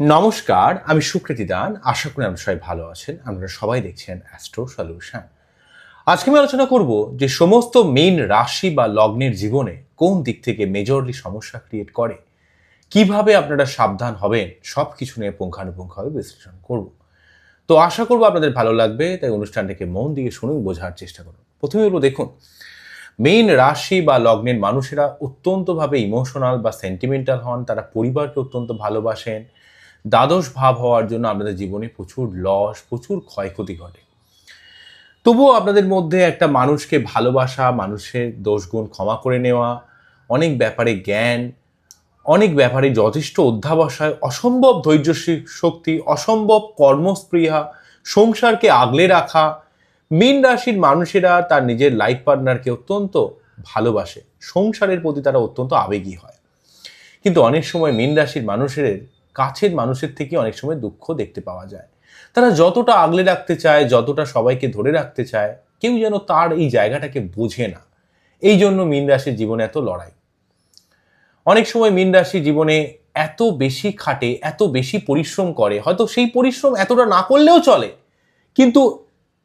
নমস্কার, আমি সুকৃতি দান। আশা করি আপনারা সবাই ভালো আছেন। আপনারা সবাই দেখছেন অ্যাস্ট্রো সলিউশন আজকে আমি আলোচনা করব যে সমস্ত মেইন রাশি বা লগ্নের জীবনে কোন দিক থেকে মেজরলি সমস্যা ক্রিয়েট করে, কীভাবে আপনারা সাবধান হবেন সব কিছু নিয়ে পুঙ্খানুপুঙ্খভাবে বিশ্লেষণ করব। তো আশা করব আপনাদের ভালো লাগবে, তাই অনুষ্ঠানটাকে মন দিয়ে শুনুন, বোঝার চেষ্টা করুন। প্রথমে হলো দেখুন মেইন রাশি বা লগ্নের মানুষেরা অত্যন্তভাবে ইমোশনাল বা সেন্টিমেন্টাল হন, তারা পরিবারকে অত্যন্ত ভালোবাসেন দ্বাদশ ভাব হওয়ার জন্য আপনাদের জীবনে প্রচুর লস, প্রচুর ক্ষয়ক্ষতি ঘটে। তবুও আপনাদের মধ্যে একটা মানুষকে ভালোবাসা, মানুষের দোষগুণ ক্ষমা করে নেওয়া, অনেক ব্যাপারে জ্ঞান, অনেক ব্যাপারে যথেষ্ট অধ্যাবসায়, অসম্ভব ধৈর্য শক্তি, অসম্ভব কর্মস্পৃহা, সংসারকে আগলে রাখা, মীন রাশির মানুষেরা তার নিজের লাইফ পার্টনারকে অত্যন্ত ভালোবাসে। সংসারের প্রতি তারা অত্যন্ত আবেগী হয়। কিন্তু অনেক সময় মীন রাশির মানুষের কাছের মানুষের থেকে অনেক সময় দুঃখ দেখতে পাওয়া যায়। তারা যতটা আগলে রাখতে চায়, যতটা সবাইকে ধরে রাখতে চায়, কেউ যেন তার এই জায়গাটাকে বোঝে না। এই জন্য মীন রাশির জীবনে এত লড়াই। অনেক সময় মীন রাশি জীবনে এত বেশি খাটে, এত বেশি পরিশ্রম করে, হয়তো সেই পরিশ্রম এতটা না করলেও চলে, কিন্তু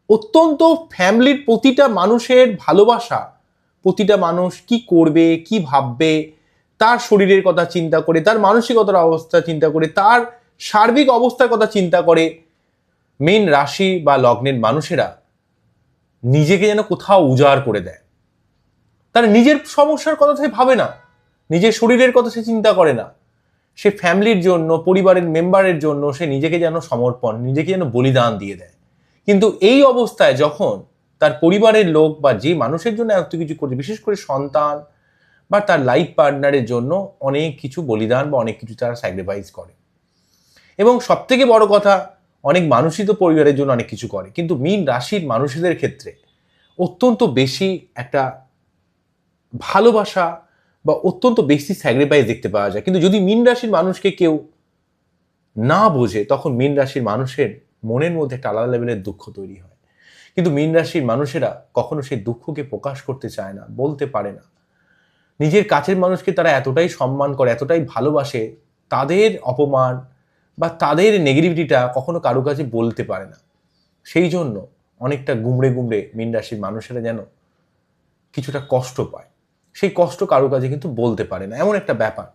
অত্যন্ত ফ্যামিলির প্রতিটা মানুষের ভালোবাসা, প্রতিটা মানুষ কি করবে, কি ভাববে তার শরীরের কথা চিন্তা করে, তার মানসিকতার অবস্থা চিন্তা করে, তার সার্বিক অবস্থার কথা চিন্তা করে, মেন রাশি বা লগ্নের মানুষেরা নিজেকে যেন কোথাও উজাড় করে দেয়। তারা নিজের সমস্যার কথা সে ভাবে না, নিজের শরীরের কথা সে চিন্তা করে না। সে ফ্যামিলির জন্য, পরিবারের মেম্বারের জন্য সে নিজেকে যেন সমর্পণ, নিজেকে যেন বলিদান দিয়ে দেয়। কিন্তু এই অবস্থায় যখন তার পরিবারের লোক বা যে মানুষের জন্য এত কিছু করছে, বিশেষ করে সন্তান বা তার লাইফ পার্টনারের জন্য অনেক কিছু বলিদান বা অনেক কিছু তারা স্যাক্রিফাইস করে। এবং সবথেকে বড় কথা, অনেক মানুষই তো পরিবারের জন্য অনেক কিছু করে। কিন্তু মিন রাশির মানুষদের ক্ষেত্রে অত্যন্ত বেশি একটা ভালোবাসা বা অত্যন্ত বেশি স্যাক্রিফাইস দেখতে পাওয়া যায়। কিন্তু যদি মিন রাশির মানুষকে কেউ না বোঝে, তখন মিন রাশির মানুষের মনের মধ্যে একটা আলাদা লেভেলের দুঃখ তৈরি হয়। কিন্তু মিন রাশির মানুষেরা কখনো সেই দুঃখকে প্রকাশ করতে চায় না, বলতে পারে না। নিজের কাছের মানুষকে তারা এতটাই সম্মান করে, এতটাই ভালোবাসে, তাদের অপমান বা তাদের নেগেটিভিটিটা কখনো কারও কাছে বলতে পারে না। সেই জন্য অনেকটা গুমড়ে গুমড়ে মিন রাশির মানুষেরা যেন কিছুটা কষ্ট পায়। সেই কষ্ট কারও কাছে কিন্তু বলতে পারে না। এমন একটা ব্যাপার।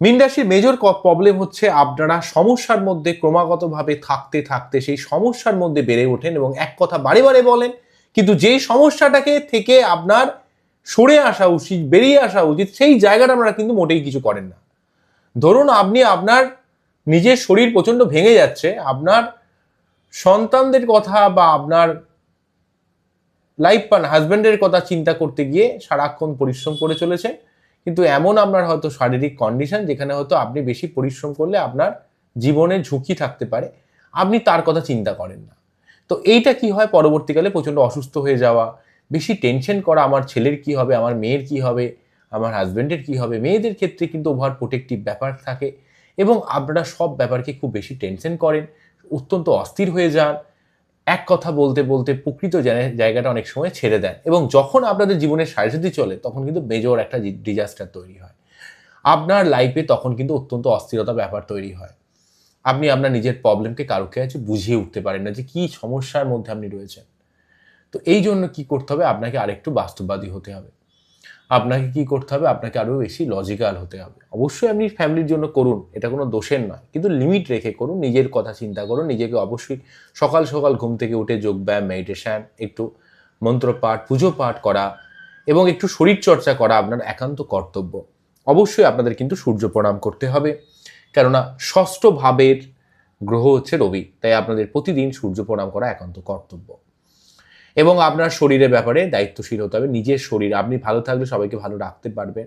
মিন রাশির মেজর প্রবলেম হচ্ছে আপনারা সমস্যার মধ্যে ক্রমাগতভাবে থাকতে থাকতে সেই সমস্যার মধ্যে বেড়ে ওঠেন এবং এক কথা বারে বারে বলেন, কিন্তু যেই সমস্যাটাকে থেকে আপনার সরে আসা উচিত, বেরিয়ে আসা উচিত, সেই জায়গাটা আপনারা কিন্তু মোটেই কিছু করেন না। ধরুন আপনি আপনার নিজের শরীর প্রচণ্ড ভেঙে যাচ্ছে, আপনার সন্তানদের কথা বা আপনার লাইফ পান হাজব্যান্ডের কথা চিন্তা করতে গিয়ে সারাক্ষণ পরিশ্রম করে চলেছেন কিন্তু এমন আপনার হয়তো শারীরিক কন্ডিশন যেখানে হয়তো আপনি বেশি পরিশ্রম করলে আপনার জীবনের ঝুঁকি থাকতে পারে, আপনি তার কথা চিন্তা করেন না। তো এইটা কি হয় পরবর্তীকালে? প্রচণ্ড অসুস্থ হয়ে যাওয়া বেশি টেনশন করা আমার ছেলের কি হবে, আমার মেয়ের কি হবে, আমার হাজব্যান্ডের কি হবে? মেয়েদের ক্ষেত্রে কিন্তু ওভার প্রোটেক্টিভ ব্যাপার থাকে এবং আপনারা সব ব্যাপারকে খুব বেশি টেনশন করেন, অত্যন্ত অস্থির হয়ে যান। এক কথা বলতে বলতে প্রকৃত জায়গাটা অনেক সময় ছেড়ে দেন এবং যখন আপনাদের জীবনের সারিসাথী চলে, তখন কিন্তু মেজর একটা ডিজাস্টার তৈরি হয়। আপনার লাইফে তখন কিন্তু অত্যন্ত অস্থিরতা ব্যাপার তৈরি হয়। আপনি আপনার নিজের প্রবলেমকে কারোকে আছে বুঝিয়ে উঠতে পারেন না যে কী সমস্যার মধ্যে আপনি রয়েছেন। তো এই জন্য কি করতে হবে? আপনাকে আরেকটু বাস্তববাদী হতে হবে। আপনাকে কি করতে হবে? আপনাকে আরও বেশি লজিক্যাল হতে হবে। অবশ্যই আপনি ফ্যামিলির জন্য করুন, এটা কোনো দোষের নয়। কিন্তু লিমিট রেখে করুন, নিজের কথা চিন্তা করুন, নিজেকে অবশ্যই সকাল সকাল ঘুম থেকে উঠে যোগব্যায়াম মেডিটেশান একটু মন্ত্রপাঠ, পুজো পাঠ করা এবং একটু শরীর চর্চা করা আপনার একান্ত কর্তব্য। অবশ্যই আপনাদের কিন্তু সূর্য প্রণাম করতে হবে। কেননা ষষ্ঠ ভাবের গ্রহ হচ্ছে রবি, তাই আপনাদের প্রতিদিন সূর্য প্রণাম করা একান্ত কর্তব্য। এবং আপনার শরীরের ব্যাপারে দায়িত্বশীল হতে হবে, নিজের শরীর। আপনি ভালো থাকলে সবাইকে ভালো রাখতে পারবেন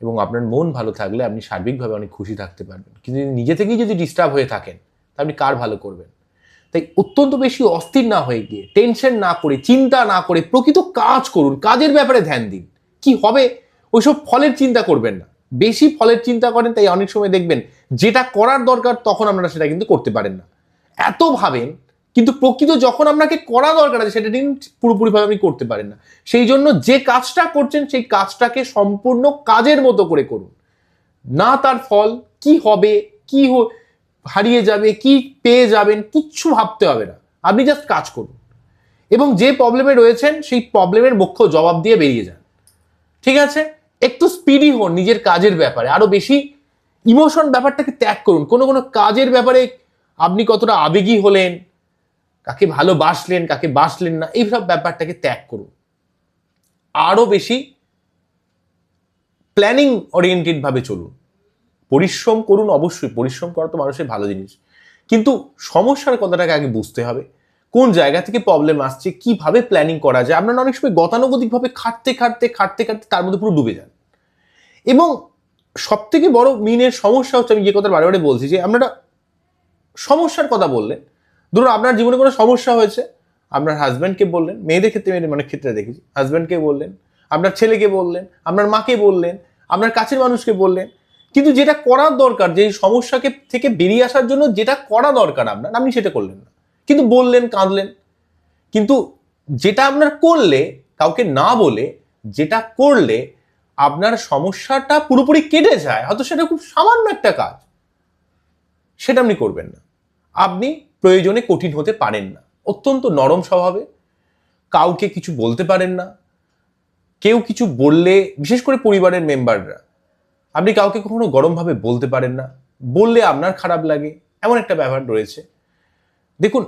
এবং আপনার মন ভালো থাকলে আপনি সার্বিকভাবে অনেক খুশি থাকতে পারবেন। কিন্তু নিজে থেকেই যদি ডিস্টার্ব হয়ে থাকেন, তা আপনি কার ভালো করবেন? তাই অত্যন্ত বেশি অস্থির না হয়ে গিয়ে টেনশন না করে, চিন্তা না করে, প্রকৃত কাজ করুন, কাজের ব্যাপারে ধ্যান দিন। কি হবে? ওইসব ফলের চিন্তা করবেন না। বেশি ফলের চিন্তা করেন, তাই অনেক সময় দেখবেন যেটা করার দরকার তখন আপনারা সেটা কিন্তু করতে পারেন না। এত ভাবেন কিন্তু প্রকৃত যখন আপনাকে করা দরকার আছে, সেটা দিন পুরোপুরিভাবে আপনি করতে পারেন না। সেই জন্য যে কাজটা করছেন, সেই কাজটাকে সম্পূর্ণ কাজের মতো করে করুন। না তার ফল, কি হবে, কি হারিয়ে যাবে, কি পেয়ে যাবেন, কিচ্ছু ভাবতে হবে না। আপনি জাস্ট কাজ করুন। এবং যে প্রবলেমে রয়েছেন, সেই প্রবলেমের মুখ্য জবাব দিয়ে বেরিয়ে যান। ঠিক আছে? একটু স্পিডি হন নিজের কাজের ব্যাপারে। আরও বেশি ইমোশন ব্যাপারটাকে ত্যাগ করুন। কোনো কোনো কাজের ব্যাপারে আপনি কতটা আবেগী হলেন কাকে ভালোবাসলেন, কাকে বাসলেন না, এইসব ব্যাপারটাকে ত্যাগ করুন। আরও বেশি প্ল্যানিং ওরিয়েন্টেড ভাবে চলুন। পরিশ্রম করুন অবশ্যই, পরিশ্রম করা তো মানুষের ভালো জিনিস। কিন্তু সমস্যার কথাটাকে আগে বুঝতে হবে। কোন জায়গা থেকে প্রবলেম আসছে, কীভাবে প্ল্যানিং করা যায়? আপনারা অনেক সময় গতানুগতিকভাবে খাটতে খাটতে খাটতে খাটতে তার মধ্যে পুরো ডুবে যান। এবং সব থেকে বড় মিনের সমস্যা হচ্ছে, আমি যে কথা বারে বারে বলছি যে, আপনারা সমস্যার কথা বললেন ধরুন আপনার জীবনে কোনো সমস্যা হয়েছে, আপনার হাজব্যান্ডকে বললেন, মেয়েদের ক্ষেত্রে, মেয়েদের অনেক ক্ষেত্রে দেখেছি হাজব্যান্ডকে বললেন, আপনার ছেলেকে বললেন, আপনার মাকে বললেন, আপনার কাছের মানুষকে বললেন, কিন্তু যেটা করার দরকার যে সমস্যাকে থেকে বেরিয়ে আসার জন্য যেটা করা দরকার আপনার, আপনি সেটা করলেন না। কিন্তু বললেন, কাঁদলেন, কিন্তু যেটা আপনার করলে, কাউকে না বলে যেটা করলে আপনার সমস্যাটা পুরোপুরি কেটে যায়, হয়তো সেটা খুব সামান্য একটা কাজ, সেটা আপনি করবেন না। আপনি প্রয়োজনে কঠিন হতে পারেন না। অত্যন্ত নরম স্বভাবে। কাউকে কিছু বলতে পারেন না। কেউ কিছু বললে, বিশেষ করে পরিবারের মেম্বাররা, আপনি কাউকে কখনো গরমভাবে বলতে পারেন না। বললে আপনার খারাপ লাগে, এমন একটা ব্যাপার রয়েছে। দেখুন,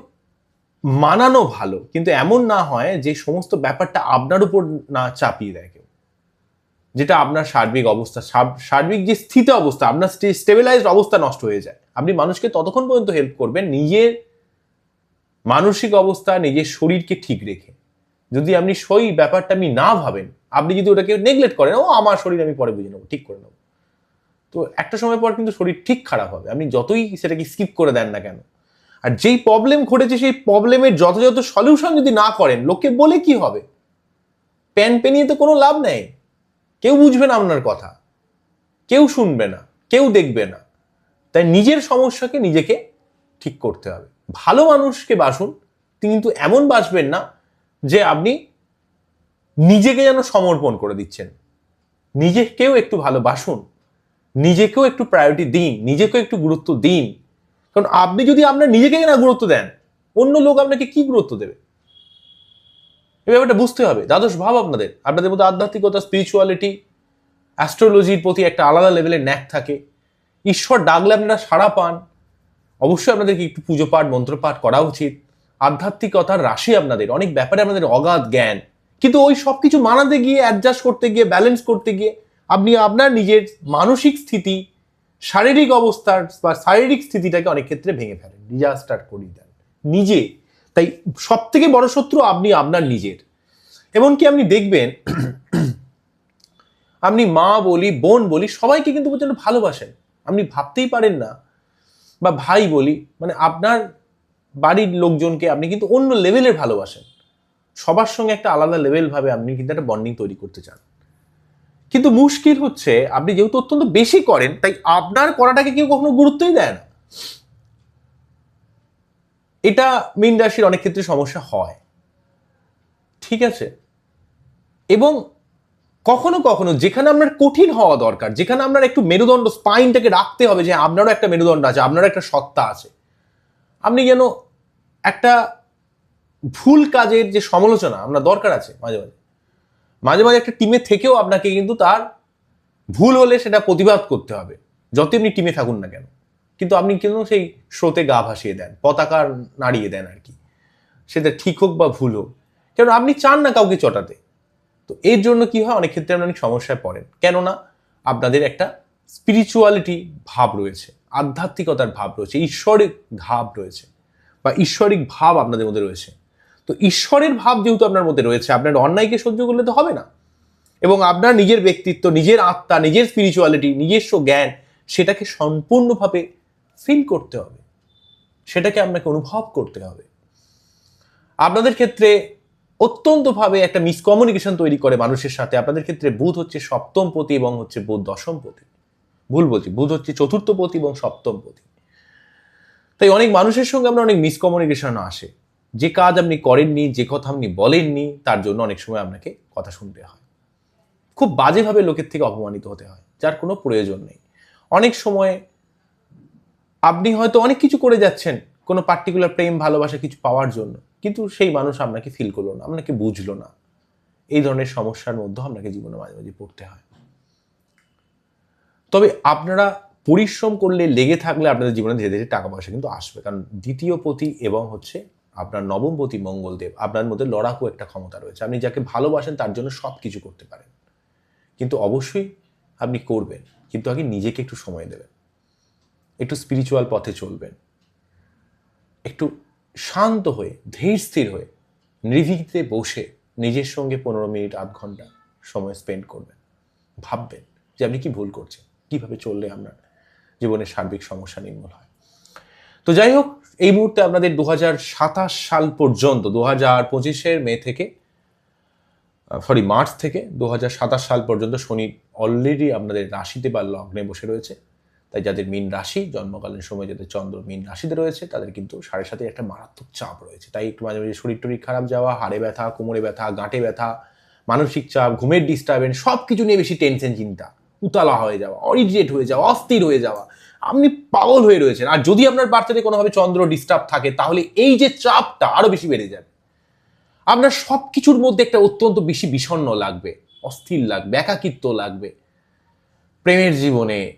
মানানো ভালো, কিন্তু এমন না হয় যে সমস্ত ব্যাপারটা আপনার উপর না চাপিয়ে দেয় কেউ। যেটা আপনার সার্বিক অবস্থা সার্বিক যে স্থিত অবস্থা, আপনার স্টেবিলাইজড অবস্থা নষ্ট হয়ে যায়। আপনি মানুষকে ততক্ষণ পর্যন্ত হেল্প করবেন, নিজের মানসিক অবস্থা নিজের শরীরকে ঠিক রেখে। যদি আপনি সই ব্যাপারটা আপনি না ভাবেন, আপনি যদি ওটাকে নেগলেক্ট করেন, ও আমার শরীর আমি পরে বুঝে নেব, ঠিক করে নেব। তো একটা সময় পর কিন্তু শরীর ঠিক খারাপ হবে। আপনি যতই সেটাকে স্কিপ করে দেন না কেন। আর যেই প্রবলেম ঘটেছে, সেই প্রবলেমের যথাযথ সলিউশন যদি না করেন লোকে বলে কি হবে? প্যান পেনিয়ে তো কোনো লাভ নেই। কেউ বুঝবে না আপনার কথা। কেউ শুনবে না। কেউ দেখবে না। তাই নিজের সমস্যাকে নিজেকে ঠিক করতে হবে। ভালো মানুষকে বাসুন কিন্তু এমন বাসবেন না যে আপনি নিজেকে যেন সমর্পণ করে দিচ্ছেন। নিজেকেও একটু ভালোবাসুন নিজেকেও একটু প্রায়োরিটি দিন, নিজেকেও একটু গুরুত্ব দিন। কারণ আপনি যদি আপনার নিজেকে না গুরুত্ব দেন, অন্য লোক আপনাকে কি গুরুত্ব দেবে? এই ব্যাপারটা বুঝতে হবে। দ্বাদশ ভাব আপনাদের। আপনাদের মধ্যে আধ্যাত্মিকতা স্পিরিচুয়ালিটি অ্যাস্ট্রোলজির প্রতি একটা আলাদা লেভেলের ন্যাক থাকে। ঈশ্বর ডাকলে আপনারা সাড়া পান। অবশ্যই আপনাদেরকে একটু পুজো পাঠ মন্ত্রপাঠ করা উচিত। আধ্যাত্মিকতার রাশি আপনাদের, অনেক ব্যাপারে আপনাদের অগাধ জ্ঞান। কিন্তু ওই সব কিছু মানাতে গিয়ে অ্যাডজাস্ট করতে গিয়ে ব্যালেন্স করতে গিয়ে, আপনি আপনার নিজের মানসিক স্থিতি, শারীরিক অবস্থার বা শারীরিক স্থিতিটাকে অনেক ক্ষেত্রে ভেঙে ফেলেন ডিজাস্টার করিয়ে দেন। নিজে। তাই সব থেকে বড় শত্রু আপনি আপনার নিজের। এমনকি আপনি দেখবেন, আপনি মা বলি, বোন বলি, সবাইকে কিন্তু প্রচণ্ড ভালোবাসেন। আপনি ভাবতেই পারেন না বা ভাই বলি মানে আপনার বাড়ির লোকজনকে আপনি কিন্তু অন্য লেভেলের ভালোবাসেন। সবার সঙ্গে একটা আলাদা লেভেল ভাবে আপনি কিন্তু একটা বন্ডিং তৈরি করতে চান। কিন্তু মুশকিল হচ্ছে, আপনি যেহেতু অত্যন্ত বেশি করেন, তাই আপনার করাটাকে কেউ কখনো গুরুত্বই দেয় না। এটা মীন রাশির অনেক ক্ষেত্রে সমস্যা হয়। ঠিক আছে? এবং কখনো কখনো যেখানে আপনার কঠিন হওয়া দরকার, যেখানে আপনার একটু মেরুদণ্ড স্পাইনটাকে রাখতে হবে যে আপনারও একটা মেরুদণ্ড আছে, আপনারও একটা সত্তা আছে। আপনি যেন একটা ভুল কাজের যে সমালোচনা আপনার দরকার আছে মাঝে মাঝে। মাঝে মাঝে একটা টিমে থেকেও আপনাকে কিন্তু তার ভুল হলে সেটা প্রতিবাদ করতে হবে যত আপনি টিমে থাকুন না কেন। কিন্তু আপনি কিন্তু সেই স্রোতে গা ভাসিয়ে দেন, পতাকার নাড়িয়ে দেন আর কি। সেটা ঠিক হোক বা ভুল হোক। কারণ আপনি চান না কাউকে চটাতে। তো এর জন্য কি হয়? অনেক ক্ষেত্রে আপনি অনেক সমস্যায় পড়েন। কেননা আপনাদের একটা স্পিরিচুয়ালিটি ভাব রয়েছে, আধ্যাত্মিকতার ভাব রয়েছে, ঈশ্বরিক ভাব রয়েছে বা ঈশ্বরিক ভাব আপনাদের মধ্যে রয়েছে। তো ঈশ্বরের ভাব যেহেতু আপনার মধ্যে রয়েছে, আপনার অন্যায়কে সহ্য করলে তো হবে না। এবং আপনার নিজের ব্যক্তিত্ব, নিজের আত্মা, নিজের স্পিরিচুয়ালিটি নিজস্ব জ্ঞান সেটাকে সম্পূর্ণভাবে ফিল করতে হবে। সেটাকে আপনাকে অনুভব করতে হবে। আপনাদের ক্ষেত্রে অত্যন্তভাবে একটা মিসকমিউনিকেশন তৈরি করে মানুষের সাথে। আপনাদের ক্ষেত্রে বুধ হচ্ছে সপ্তম পতি এবং হচ্ছে বুধ দশম পতি ভুল বলছি, বুধ হচ্ছে চতুর্থ পতি এবং সপ্তম পতি তাই অনেক মানুষের সঙ্গে আমরা অনেক মিসকমিউনিকেশন আসে। যে কাজ আপনি করেননি, যে কথা আপনি বলেননি, তার জন্য অনেক সময় আপনাকে কথা শুনতে হয়। খুব বাজেভাবে লোকের থেকে অপমানিত হতে হয়, যার কোনো প্রয়োজন নেই। অনেক সময় আপনি হয়তো অনেক কিছু করে যাচ্ছেন কোনো পার্টিকুলার প্রেম, ভালোবাসা কিছু পাওয়ার জন্য। কিন্তু সেই মানুষ আপনাকে ফিল করল না, আপনাকে বুঝলো না। এই ধরনের সমস্যার মধ্যে আপনাকে জীবনে মাঝে মাঝে পড়তে হয়। তবে আপনারা পরিশ্রম করলে, লেগে থাকলে আপনাদের জীবনে ধীরে ধীরে টাকা পয়সা কিন্তু আসবে। কারণ দ্বিতীয় পতি এবং হচ্ছে আপনার নবমপতি মঙ্গলদেব, আপনার মধ্যে লড়াকু একটা ক্ষমতা রয়েছে। আপনি যাকে ভালোবাসেন, তার জন্য সব কিছু করতে পারেন। কিন্তু অবশ্যই আপনি করবেন, কিন্তু আগে নিজেকে একটু সময় দেবেন। একটু স্পিরিচুয়াল পথে চলবেন। একটু শান্ত হয়ে, ধীর স্থির হয়ে নির্ভীকতে বসে নিজের সঙ্গে পনেরো মিনিট, আধ ঘণ্টা সময় স্পেন্ড করবেন। ভাববেন যে আপনি কি ভুল করছেন, কীভাবে চললে আপনার জীবনের সার্বিক সমস্যা নির্মূল হয়। তো যাই হোক, এই মুহূর্তে আপনাদের দু হাজার সাতাশ সাল পর্যন্ত দু হাজার পঁচিশের মে থেকে সরি মার্চ থেকে দু হাজার সাতাশ সাল পর্যন্ত শনি অলরেডি আপনাদের রাশিতে বা লগ্নে বসে রয়েছে। তাই যাদের মীন রাশি, জন্মকালীন সময় যাদের চন্দ্র মীন রাশিতে রয়েছে, তাদের কিন্তু সাড়ে সাথে একটা মারাত্মক চাপ রয়েছে। তাই একটু মাঝে মাঝে শরীর টরীর খারাপ যাওয়া, হাড়ে ব্যথা, কোমরে ব্যথা, গাঁটে ব্যথা, মানসিক চাপ, ঘুমের ডিস্টারবেন্স সব কিছু নিয়ে বেশি টেনশন চিন্তা, উতালা হয়ে যাওয়া অরিজিনেট হয়ে যাওয়া, অস্থির হয়ে যাওয়া। আপনি পাগল হয়ে রয়েছেন। আর যদি আপনার বার্তাতে কোনোভাবে চন্দ্র ডিস্টার্ব থাকে, তাহলে এই যে চাপটা আরও বেশি বেড়ে যাবে। আপনার সব কিছুর মধ্যে একটা অত্যন্ত বেশি বিষণ্ণ লাগবে, অস্থির লাগবে, একাকিত্ব লাগবে। প্রেমের জীবনে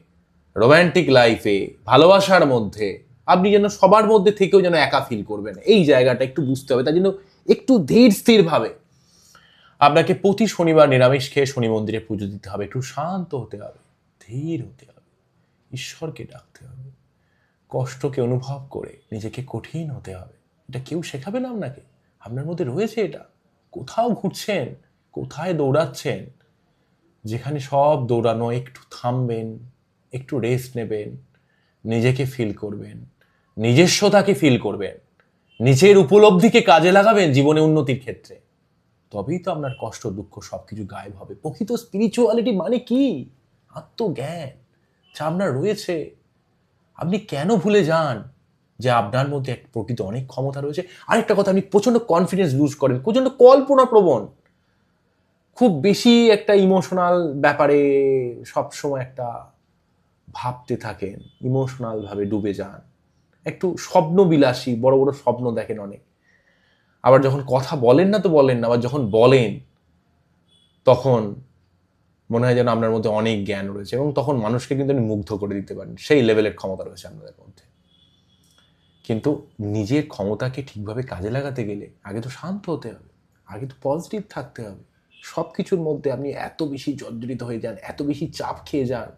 রোম্যান্টিক লাইফে ভালোবাসার মধ্যে, আপনি যেন সবার মধ্যে থেকেও যেন একা ফিল করবেন। এই জায়গাটা একটু বুঝতে হবে, তার জন্য একটু ধীর স্থিরভাবে আপনাকে প্রতি শনিবার নিরামিষ খেয়ে শনি মন্দিরে পুজো দিতে হবে, একটু শান্ত হতে হবে, ধীর হতে হবে, ঈশ্বরকে ডাকতে হবে, কষ্টকে অনুভব করে নিজেকে কঠিন হতে হবে। এটা কেউ শেখাবে না আপনাকে? আপনার মধ্যে রয়েছে এটা? কোথাও ঘুরছেন? কোথায় দৌড়াচ্ছেন? যেখানে সব দৌড়ানো একটু থামবেন একটু রেস্ট নেবেন, নিজেকে ফিল করবেন, নিজস্বতাকে ফিল করবেন, নিজের উপলব্ধিকে কাজে লাগাবেন জীবনে উন্নতির ক্ষেত্রে। তবেই তো আপনার কষ্ট, দুঃখ সব কিছু গায়েব হবে। প্রকৃত স্পিরিচুয়ালিটি মানে কি? আত্মজ্ঞান। যা আপনার রয়েছে। আপনি কেন ভুলে যান যে আপনার মধ্যে এক প্রকৃত অনেক ক্ষমতা রয়েছে? আরেকটা কথা, আপনি প্রচণ্ড কনফিডেন্স লুজ করেন প্রচণ্ড কল্পনা প্রবণ খুব বেশি একটা ইমোশনাল ব্যাপারে সবসময় একটা ভাবতে থাকেন ইমোশনাল ভাবে ডুবে যান। একটু স্বপ্ন বিলাসী বড় বড় স্বপ্ন দেখেন অনেক। আবার যখন কথা বলেন না তো বলেন না, আবার যখন বলেন, তখন মনে হয় যেন আপনার মধ্যে অনেক জ্ঞান রয়েছে এবং তখন মানুষকে কিন্তু আপনি মুগ্ধ করে দিতে পারেন। সেই লেভেলের ক্ষমতা রয়েছে আপনাদের মধ্যে। কিন্তু নিজের ক্ষমতাকে ঠিকভাবে কাজে লাগাতে গেলে আগে তো শান্ত হতে হবে, আগে তো পজিটিভ থাকতে হবে। সব কিছুর মধ্যে আপনি এত বেশি জর্জরিত হয়ে যান, এত বেশি চাপ খেয়ে যান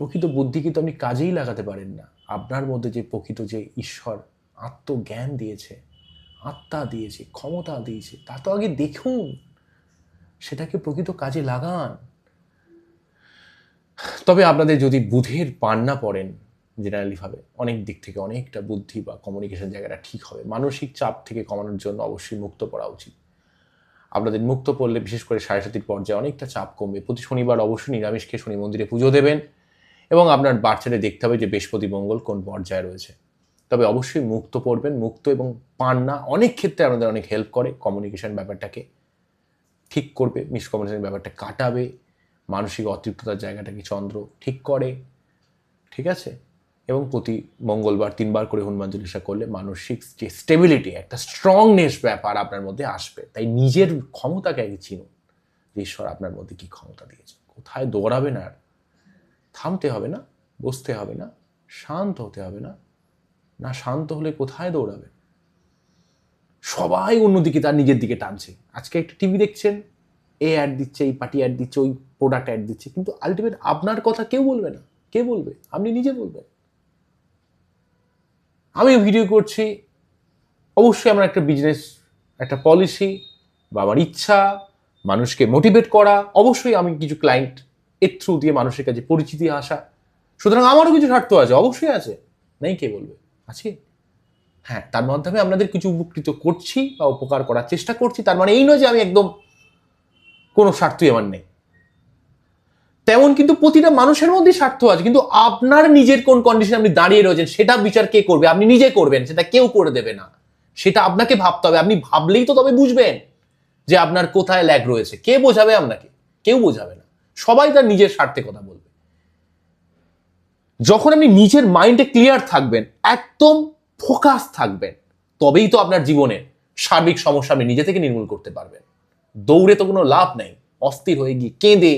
প্রকৃত বুদ্ধি কিন্তু আপনি কাজেই লাগাতে পারেন না। আপনার মধ্যে যে প্রকৃত যে ঈশ্বর, আত্মজ্ঞান দিয়েছে, আত্মা দিয়েছে, ক্ষমতা দিয়েছে, তা তো আগে দেখুন। সেটাকে প্রকৃত কাজে লাগান। তবে আপনাদের যদি বুধের পান্না পড়েন জেনারেলিভাবে অনেক দিক থেকে অনেকটা বুদ্ধি বা কমিউনিকেশন জায়গাটা ঠিক হবে। মানসিক চাপ থেকে কমানোর জন্য অবশ্যই মুক্ত পড়া উচিত। আপনাদের মুক্ত পড়লে বিশেষ করে সাড়ে সাতির পর্যায়ে অনেকটা চাপ কমবে। প্রতি শনিবার অবশ্যই নিরামিষকে শনি মন্দিরে পুজো দেবেন। এবং আপনার বাচ্চারে দেখতে হবে যে বৃহস্পতি, মঙ্গল কোন পর্যায়ে রয়েছে। তবে অবশ্যই মুক্ত পড়বেন, মুক্ত এবং পান্না অনেক ক্ষেত্রে আপনাদের অনেক হেল্প করে কমিউনিকেশন ব্যাপারটাকে ঠিক করবে মিসকমিউনিকেশন ব্যাপারটা কাটাবে, মানসিক অতৃপ্ততার জায়গাটাকে চন্দ্র ঠিক করে, ঠিক আছে? এবং প্রতি মঙ্গলবার তিনবার করে হনুমান চল্লিশা করলে মানসিক যে স্টেবিলিটি একটা স্ট্রংনেস ব্যাপার আপনার মধ্যে আসবে। তাই নিজের ক্ষমতাকে আগে চিনুন ঈশ্বর আপনার মধ্যে কি ক্ষমতা দিয়েছে। কোথায় দৌড়াবেন আর থামতে হবে না, বসতে হবে না, শান্ত হতে হবে না। না শান্ত হলে কোথায় দৌড়াবেন সবাই অন্যদিকে তার নিজের দিকে টানছে। আজকে একটা টিভি দেখছেন এ অ্যাড দিচ্ছে, এই পার্টি অ্যাড দিচ্ছে, ওই প্রোডাক্ট অ্যাড দিচ্ছে, কিন্তু আলটিমেট আপনার কথা কেউ বলবে না। কে বলবে? আপনি নিজে বলবেন। আমি ভিডিও করছি। অবশ্যই আমার একটা বিজনেস একটা পলিসি বা আমার ইচ্ছা, মানুষকে মোটিভেট করা, অবশ্যই আমি কিছু ক্লায়েন্ট এর থ্রু দিয়ে মানুষের কাছে পরিচিতি আসা। সুতরাং আমারও কিছু স্বার্থ আছে, অবশ্যই আছে। নেই কে বলবে? আছে। হ্যাঁ তার মাধ্যমে আপনাদের কিছু উপকৃত করছি বা উপকার করার চেষ্টা করছি, তার মানে এই নয় যে আমি একদম কোনো স্বার্থই আমার নেই। তেমন কিন্তু প্রতিটা মানুষের মধ্যেই স্বার্থ আছে, কিন্তু আপনার নিজের কোন কন্ডিশনে আপনি দাঁড়িয়ে রয়েছেন, সেটা বিচার কে করবে? আপনি নিজে করবেন, সেটা কেউ করে দেবে না। সেটা আপনাকে ভাবতে হবে, আপনি ভাবলেই তো তবে বুঝবেন যে আপনার কোথায় ল্যাগ রয়েছে। কে বোঝাবে আপনাকে? কেউ বোঝাবে না। সবাই তার নিজের স্বার্থে কথা বলবে। যখন আপনি নিজের মাইন্ডে ক্লিয়ার থাকবেন, একদম ফোকাস থাকবেন, তবেই তো আপনার জীবনে সার্বিক সমস্যা আপনি নিজে থেকে নির্মূল করতে পারবেন। দৌড়ে তো কোনো লাভ নেই, অস্থির হয়ে গিয়ে কেঁদে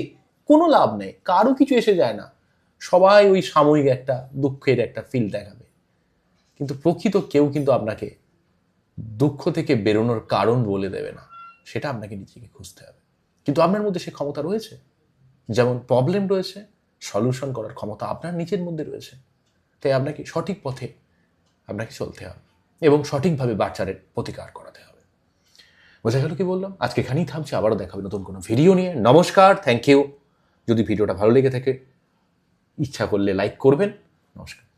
কোনো লাভ নেই, কারও কিছু এসে যায় না। সবাই ওই সাময়িক একটা দুঃখের একটা ফিল দেখাবে। কিন্তু প্রকৃত কেউ কিন্তু আপনাকে দুঃখ থেকে বেরোনোর কারণ বলে দেবে না, সেটা আপনাকে নিজেকে খুঁজতে হবে। কিন্তু আপনার মধ্যে সে ক্ষমতা রয়েছে? যেমন প্রবলেম রয়েছে সলিউশন করার ক্ষমতা আপনার নিজের মধ্যে রয়েছে। তাই আপনাকে সঠিক পথে আপনাকে চলতে হবে এবং সঠিকভাবে বাচ্চাদের প্রতিকার করাতে হবে। বোঝা গেল কি বললাম? আজকে এখানেই থামছি, আবারও দেখাবে নতুন কোনো ভিডিও নিয়ে। নমস্কার থ্যাংক ইউ যদি ভিডিওটা ভালো লেগে থাকে, ইচ্ছা করলে লাইক করবেন। নমস্কার।